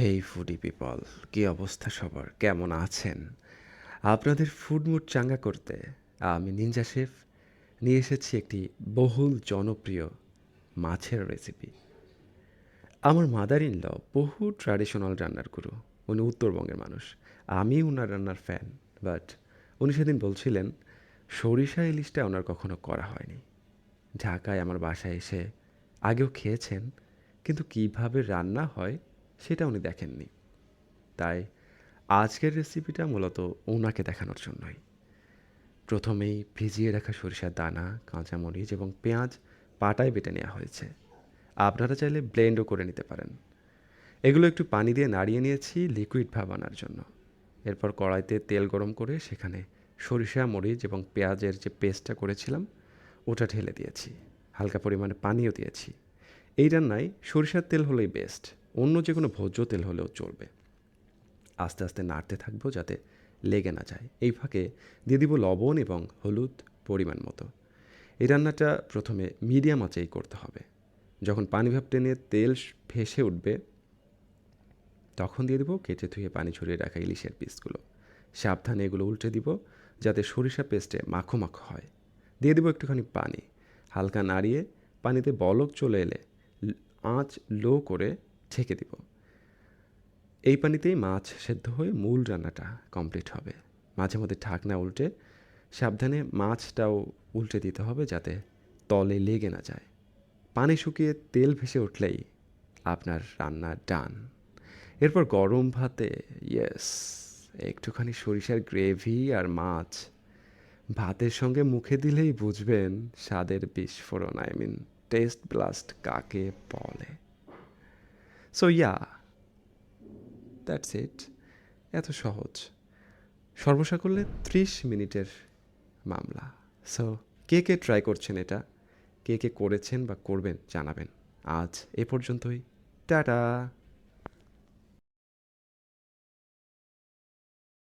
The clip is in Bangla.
হেই ফুডি পিপল কি অবস্থা সবার? কেমন আছেন? আপনাদের ফুড মুড চাঙ্গা করতে আমি নিনজা শেফ নিয়ে এসেছি একটি বহুল জনপ্রিয় মাছের রেসিপি আমার মাদার ইন ল বহু ট্র্যাডিশনাল রান্নার গুরু উনি উত্তরবঙ্গের মানুষ। আমি ওনার রান্নার ফ্যান বাট উনি সেদিন বলছিলেন, সরিষা ইলিশটা ওনার কখনো করা হয়নি। ঢাকায় আমার বাসায় এসে আগেও খেয়েছেন, কিন্তু কীভাবে রান্না হয় সেটা উনি দেখেননি। তাই আজকের রেসিপিটা মূলত ওনাকে দেখানোর জন্যই। প্রথমেই ভিজিয়ে রাখা সরিষার দানা, কাঁচামরিচ এবং পেঁয়াজ পাটায় বেটে নেওয়া হয়েছে। আপনারা চাইলে ব্লেন্ডও করে নিতে পারেন। এগুলো একটু পানি দিয়ে নাড়িয়ে নিয়েছি লিকুইড ভাব আনার জন্য। এরপর কড়াইতে তেল গরম করে সেখানে সরিষা, মরিচ এবং পেঁয়াজের যে পেস্টটা করেছিলাম, ওটা ঢেলে দিয়েছি। হালকা পরিমাণে পানিও দিয়েছি। এই রান্নায় সরিষার তেল হলেই বেস্ট অন্য যে কোনো ভোজ্য তেল হলেও চলবে। আস্তে আস্তে নাড়তে থাকব যাতে লেগে না যায়। এই ফাঁকে দিয়ে দিব লবণ এবং হলুদ পরিমাণ মতো। এই রান্নাটা প্রথমে মিডিয়াম আঁচেই করতে হবে। যখন পানি ভাব টেনে তেল ভেসে উঠবে, তখন দিয়ে দেবো কেটে ধুয়ে পানি ছড়িয়ে রাখা ইলিশের পিসগুলো। সাবধানে এগুলো উল্টে দিব যাতে সরিষা পেস্টে মাখো মাখো হয়। দিয়ে দেবো একটুখানি পানি। হালকা নাড়িয়ে পানিতে বলক চলে এলে আঁচ লো করে ঢেকে দিব। এই পানিতেই মাছ সেদ্ধ হয়ে মূল রান্নাটা কমপ্লিট হবে। মাঝে মধ্যে ঢাকনা উল্টে সাবধানে মাছটাও উল্টে দিতে হবে যাতে তলে লেগে না যায়। পানি শুকিয়ে তেল ভেসে উঠলেই আপনার রান্না ডান। এরপর গরম ভাতে, ইয়েস, একটুখানি সরিষার গ্রেভি আর মাছ ভাতের সঙ্গে মুখে দিলেই বুঝবেন স্বাদের বিস্ফোরণ, আই মিন টেস্ট ব্লাস্ট কাকে বলে। সো ইয়া দ্যাটস ইট এত সহজ। সর্বসা করলে ত্রিশ মিনিটের মামলা। সো কে কে ট্রাই করছেন এটা? কে কে করেছেন বা করবেন জানাবেন। আজ এ পর্যন্তই। টাটা!